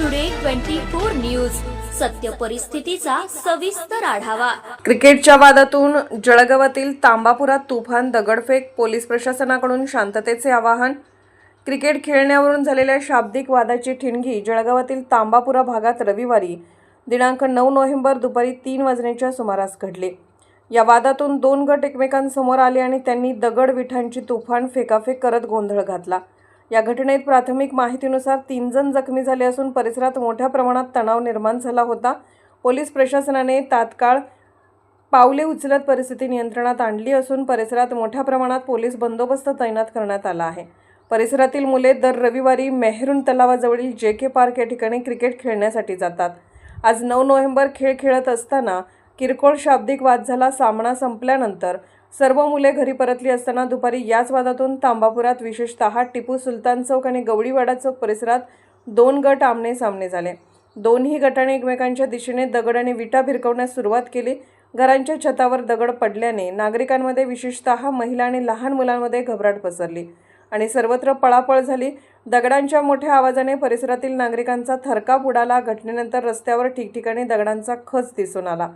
Today twenty four news सत्य परिस्थितीचा सविस्तर आढावा. क्रिकेटच्या वादातून जळगावातील तांबापुरात तुफान दगडफेक पोलीस प्रशासनाकडून शांततेचे आवाहन. क्रिकेट खेळण्यावरून झालेल्या शाब्दिक वादाची ठिणगी जळगावातील तांबापुरा भागात रविवारी दिनांक नऊ नोव्हेंबर दुपारी तीन वाजण्याच्या सुमारास घडले. या वादातून दोन गट एकमेकांसमोर आले आणि त्यांनी दगड विठांची तुफान फेकाफेक करत गोंधळ घातला. या घटनेत प्राथमिक माहितीनुसार तीन जण जखमी झाले असून परिसरात मोठ्या प्रमाणात तणाव निर्माण झाला होता. पोलीस प्रशासनाने तात्काळ पावले उचलत परिस्थिती नियंत्रणात आणली असून परिसरात मोठ्या प्रमाणात पोलीस बंदोबस्त तैनात करण्यात आला आहे. परिसरातील मुले दर रविवारी मेहरून तलावाजवळील जे के पार्क या ठिकाणी क्रिकेट खेळण्यासाठी जातात. आज नऊ नोव्हेंबर खेळ खेळत असताना किरकोळ शाब्दिक वाद झाला सामना संपल्यानंतर सर्व मुले घरी परतली असताना दुपारी याच वादातून तांबापुरात विशेषतः टिपू सुलतान चौक आणि गवळीवाडा चौक परिसरात दोन गट आमने सामने झाले. दोन्ही गटाने एकमेकांच्या दिशेने दगड आणि विटा भिरकवण्यास सुरुवात केली. घरांच्या छतावर दगड पडल्याने नागरिकांमध्ये विशेषतः महिला आणि लहान मुलांमध्ये घबराट पसरली आणि सर्वत्र पळापळ झाली. दगडांच्या मोठ्या आवाजाने परिसरातील नागरिकांचा थरकाप उडाला. घटनेनंतर रस्त्यावर ठिकठिकाणी दगडांचा खच दिसून आला.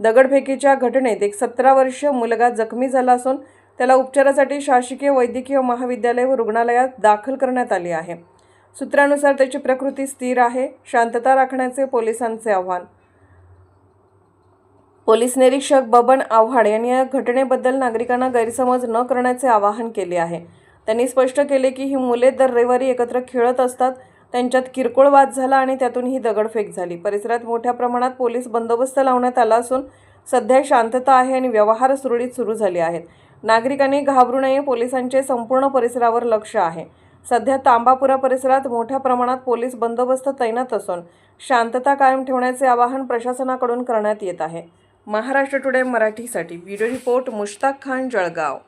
दगडफेकीच्या घटनेत एक सतरा वर्षीय मुलगा जखमी झाला असून त्याला उपचारासाठी शासकीय वैद्यकीय महाविद्यालय व रुग्णालयात दाखल करण्यात आले आहे. सूत्रानुसार त्याची प्रकृती स्थिर आहे शांतता राखण्याचे पोलिसांचे आव्हान. पोलीस निरीक्षक बबन आव्हाड यांनी या घटनेबद्दल नागरिकांना गैरसमज न करण्याचे आवाहन केले आहे. त्यांनी स्पष्ट केले की ही मुले दर रविवारी एकत्र खेळत असतात त्यांच्यात किरकोळ वाद झाला आणि त्यातून ही दगडफेक झाली. परिसरात मोठ्या प्रमाणात पोलीस बंदोबस्त लावण्यात आला असून सध्या शांतता आहे आणि व्यवहार सुरळीत सुरू झाले आहेत. नागरिकांनी घाबरू नये पोलिसांचे संपूर्ण परिसरावर लक्ष आहे. सध्या तांबापुरा परिसरात मोठ्या प्रमाणात पोलीस बंदोबस्त तैनात असून शांतता कायम ठेवण्याचे आवाहन प्रशासनाकडून करण्यात येत आहे. महाराष्ट्र टुडे मराठीसाठी व्हिडिओ रिपोर्ट मुश्ताक खान जळगाव.